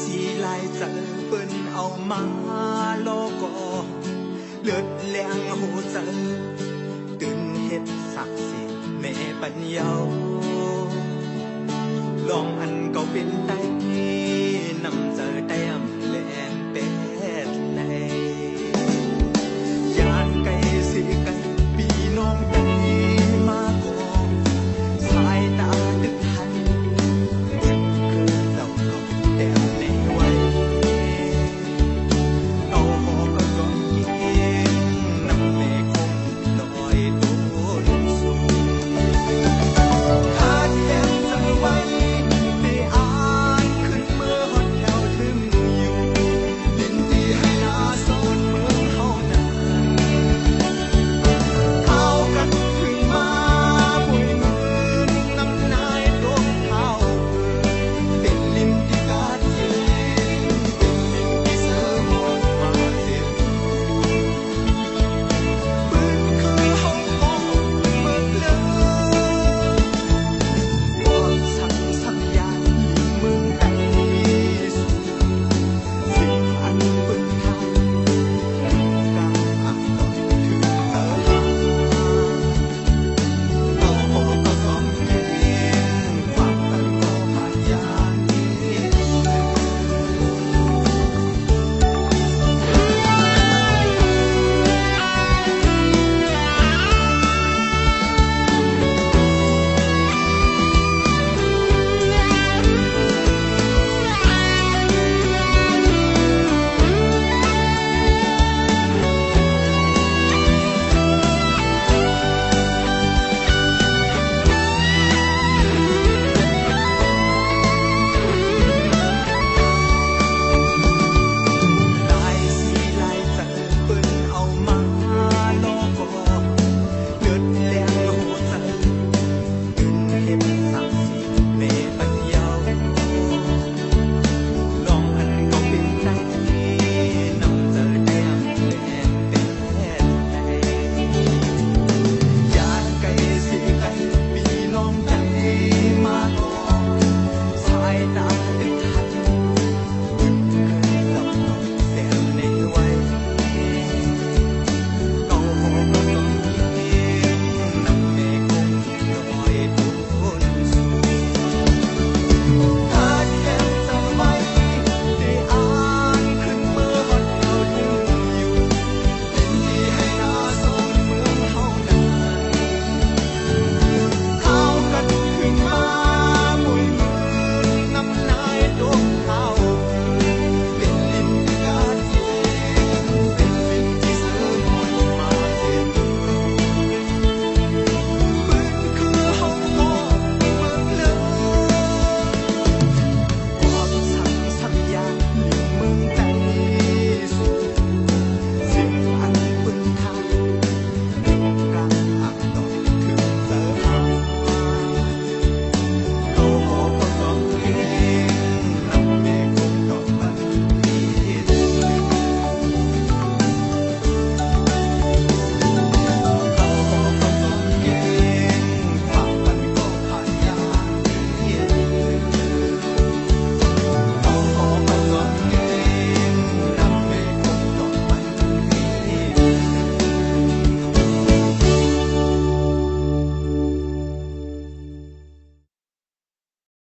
สีลายเจอเปิ้นเอามาลอกอเลือดแรงหูเจอตื่นเฮ็ดศักดิ์สิทแม่ปัญญาลองอันเก็เป็นได้นำเจอ